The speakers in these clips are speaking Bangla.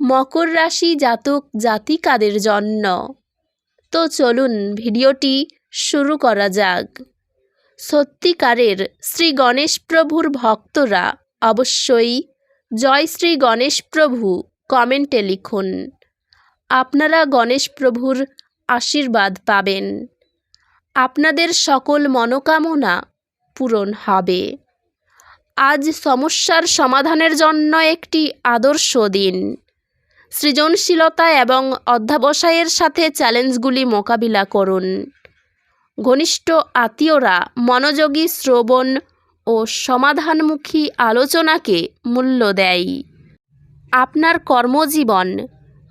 মকর রাশি জাতক জাতিকাদের জন্য। তো চলুন ভিডিওটি শুরু করা যাক। সত্যিকারের শ্রী গণেশ প্রভুর ভক্তরা অবশ্যই জয় শ্রী গণেশ প্রভু কমেন্টে লিখুন। আপনারা গণেশ প্রভুর আশীর্বাদ পাবেন। আপনাদের সকল মনোকামনা পূরণ হবে। আজ সমস্যার সমাধানের জন্য একটি আদর্শ দিন। সৃজনশীলতা এবং অধ্যাবসায়ের সাথে চ্যালেঞ্জগুলি মোকাবিলা করুন। ঘনিষ্ঠ আত্মীয়রা মনোযোগী, শ্রবণ ও সমাধানমুখী আলোচনাকে মূল্য দেয়। আপনার কর্মজীবন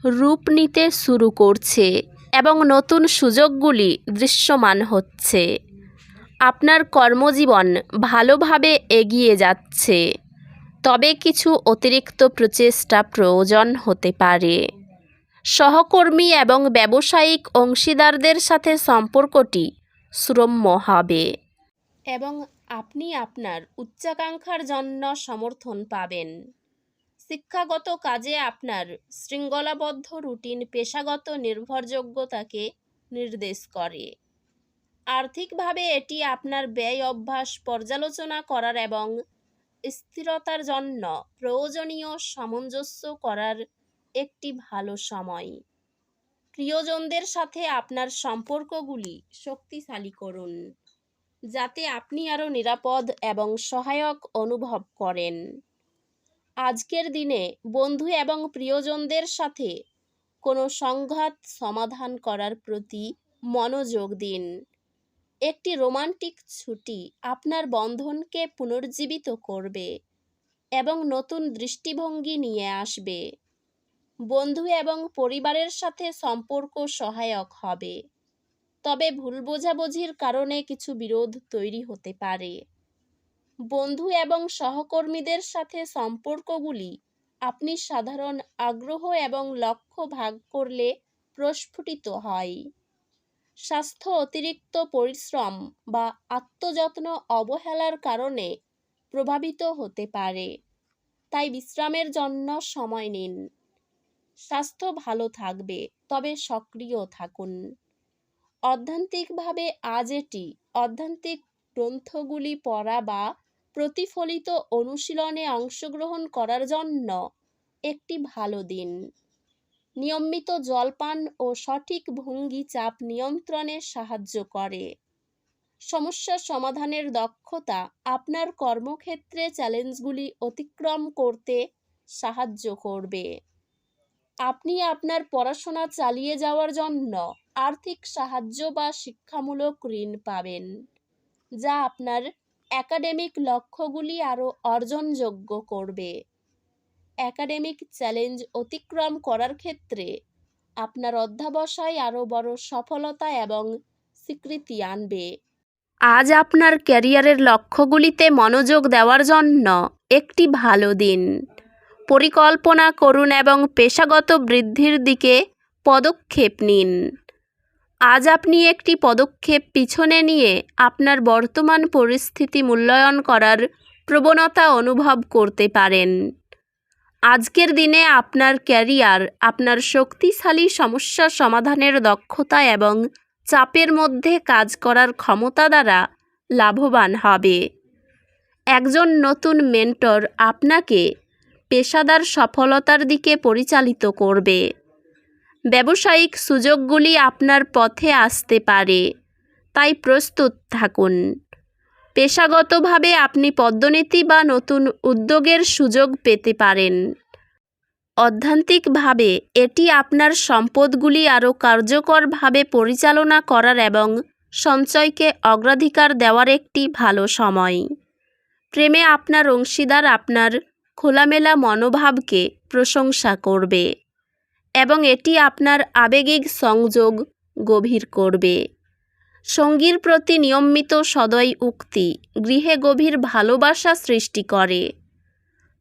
রূপ নিতে শুরু করছে এবং নতুন সুযোগগুলি দৃশ্যমান হচ্ছে। আপনার কর্মজীবন ভালোভাবে এগিয়ে যাচ্ছে। তবে কিছু অতিরিক্ত প্রচেষ্টা প্রয়োজন হতে পারে। সহকর্মী এবং ব্যবসায়িক অংশীদারদের সাথে সম্পর্কটি শ্রম্য হবে এবং আপনি আপনার উচ্চাকাঙ্ক্ষার জন্য সমর্থন পাবেন। শিক্ষাগত কাজে আপনার শৃঙ্খলাবদ্ধ রুটিন পেশাগত নির্ভরযোগ্যতাকে নির্দেশ করে। আর্থিকভাবে এটি আপনার ব্যয় অভ্যাস পর্যালোচনা করার এবং স্থিরতার জন্য প্রয়োজনীয় সামঞ্জস্য করার একটি ভালো সময়। প্রিয়জনদের সাথে আপনার সম্পর্কগুলি শক্তিশালী করুন, যাতে আপনি আরও নিরাপদ এবং সহায়ক অনুভব করেন। আজকের দিনে বন্ধু এবং প্রিয়জনদের সাথে কোনো সংঘাত সমাধান করার প্রতি মনোযোগ দিন। একটি রোমান্টিক ছুটি আপনার বন্ধনকে পুনর্জীবিত করবে এবং নতুন দৃষ্টিভঙ্গি নিয়ে আসবে। বন্ধু এবং পরিবারের সাথে সম্পর্ক সহায়ক হবে। তবে ভুল বোঝাবুঝির কারণে কিছু বিরোধ তৈরি হতে পারে। বন্ধু এবং সহকর্মীদের সাথে সম্পর্কগুলি আপনি সাধারণ আগ্রহ এবং লক্ষ্য ভাগ করলে প্রস্ফুটিত হয়। স্বাস্থ্য অতিরিক্ত পরিশ্রম বা আত্মযত্ন অবহেলার কারণে প্রভাবিত হতে পারে। তাই বিশ্রামের জন্য সময় নিন। স্বাস্থ্য ভালো থাকবে, তবে সক্রিয় থাকুন। অধ্যান্তিকভাবে আজ এটি অধ্যান্তিক গ্রন্থগুলি পড়া বা প্রতিফলিত অনুশীলনে অংশগ্রহণ করার জন্য একটি ভালো দিন। নিয়মিত জলপান ও সঠিক ভঙ্গি চাপ নিয়ন্ত্রণে সাহায্য করে। সমস্যা সমাধানের দক্ষতা আপনার কর্মক্ষেত্রে চ্যালেঞ্জগুলি অতিক্রম করতে সাহায্য করবে। আপনি আপনার পড়াশোনা চালিয়ে যাওয়ার জন্য আর্থিক সাহায্য বা শিক্ষামূলক ঋণ পাবেন, যা আপনার একাডেমিক লক্ষ্যগুলি আরও অর্জনযোগ্য করবে। একাডেমিক চ্যালেঞ্জ অতিক্রম করার ক্ষেত্রে আপনার অধ্যাবসায় আরও বড় সফলতা এবং স্বীকৃতি আনবে। আজ আপনার ক্যারিয়ারের লক্ষ্যগুলিতে মনোযোগ দেওয়ার জন্য একটি ভালো দিন। পরিকল্পনা করুন এবং পেশাগত বৃদ্ধির দিকে পদক্ষেপ নিন। আজ আপনি একটি পদক্ষেপ পিছনে নিয়ে আপনার বর্তমান পরিস্থিতি মূল্যায়ন করার প্রবণতা অনুভব করতে পারেন। আজকের দিনে আপনার ক্যারিয়ার, আপনার শক্তিশালী সমস্যা সমাধানের দক্ষতা এবং চাপের মধ্যে কাজ করার ক্ষমতা দ্বারা লাভবান হবে। একজন নতুন মেন্টর আপনাকে পেশাদার সফলতার দিকে পরিচালিত করবে। ব্যবসায়িক সুযোগগুলি আপনার পথে আসতে পারে। তাই প্রস্তুত থাকুন। পেশাগতভাবে আপনি পদ্মনীতি বা নতুন উদ্যোগের সুযোগ পেতে পারেন। অধ্যান্তিকভাবে, এটি আপনার সম্পদগুলি আরও কার্যকরভাবে পরিচালনা করার এবং সঞ্চয়কে অগ্রাধিকার দেওয়ার একটি ভালো সময়। প্রেমে আপনার অংশীদার আপনার খোলামেলা মনোভাবকে প্রশংসা করবে এবং এটি আপনার আবেগিক সংযোগ গভীর করবে। সঙ্গীর প্রতি নিয়মিত সদয় উক্তি গৃহে গভীর ভালোবাসা সৃষ্টি করে।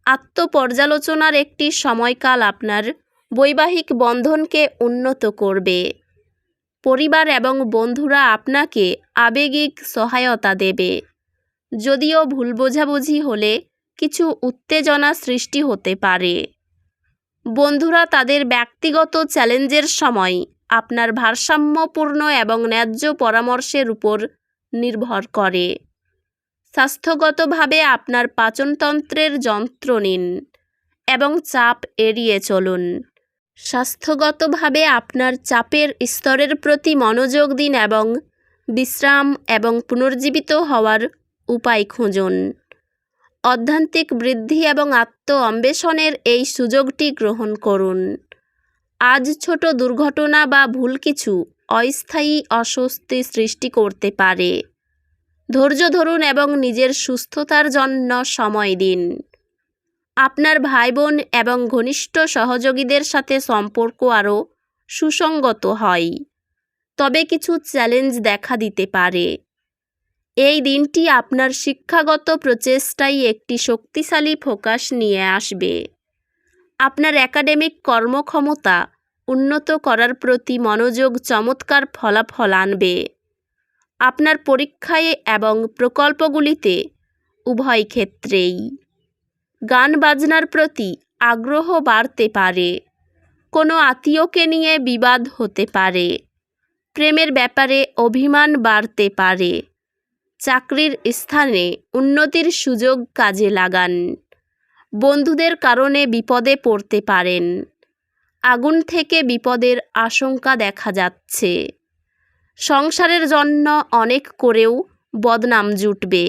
আত্মপর্যালোচনার একটি সময়কাল আপনার বৈবাহিক বন্ধনকে উন্নত করবে। পরিবার এবং বন্ধুরা আপনাকে আবেগিক সহায়তা দেবে। যদিও ভুল বোঝাবুঝি হলে কিছু উত্তেজনা সৃষ্টি হতে পারে। বন্ধুরা তাদের ব্যক্তিগত চ্যালেঞ্জের সময় আপনার ভারসাম্যপূর্ণ এবং ন্যায্য পরামর্শের উপর নির্ভর করে। স্বাস্থ্যগতভাবে আপনার পাচনতন্ত্রের যন্ত্র নিন এবং চাপ এড়িয়ে চলুন। স্বাস্থ্যগতভাবে আপনার চাপের স্তরের প্রতি মনোযোগ দিন এবং বিশ্রাম এবং পুনর্জীবিত হওয়ার উপায় খুঁজুন। অধ্যান্তিক বৃদ্ধি এবং আত্ম অন্বেষণের এই সুযোগটি গ্রহণ করুন। আজ ছোট দুর্ঘটনা বা ভুল কিছু অস্থায়ী অস্বস্তি সৃষ্টি করতে পারে। ধৈর্য ধরুন এবং নিজের সুস্থতার জন্য সময় দিন। আপনার ভাই বোন এবং ঘনিষ্ঠ সহযোগীদের সাথে সম্পর্ক আরও সুসংগত হয়। তবে কিছু চ্যালেঞ্জ দেখা দিতে পারে। এই দিনটি আপনার শিক্ষাগত প্রচেষ্টায় একটি শক্তিশালী ফোকাস নিয়ে আসবে। আপনার একাডেমিক কর্মক্ষমতা উন্নত করার প্রতি মনোযোগ চমৎকার ফলাফল আনবে। আপনার পরীক্ষায় এবং প্রকল্পগুলিতে উভয় ক্ষেত্রেই গান বাজনার প্রতি আগ্রহ বাড়তে পারে। কোনো আত্মীয়কে নিয়ে বিবাদ হতে পারে। প্রেমের ব্যাপারে অভিমান বাড়তে পারে। চাকরির স্থানে উন্নতির সুযোগ কাজে লাগান। বন্ধুদের কারণে বিপদে পড়তে পারেন। আগুন থেকে বিপদের আশঙ্কা দেখা যাচ্ছে। সংসারের জন্য অনেক করেও বদনাম জুটবে।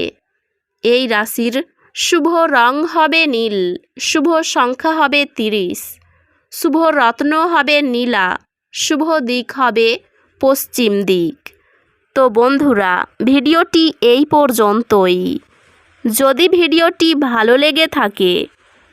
এই রাশির শুভ রং হবে নীল, শুভ সংখ্যা হবে তিরিশ, শুভ রত্ন হবে নীলা, শুভ দিক হবে পশ্চিম দিক। তো বন্ধুরা, ভিডিওটি এই পর্যন্তই। যদি ভিডিওটি ভালো লেগে থাকে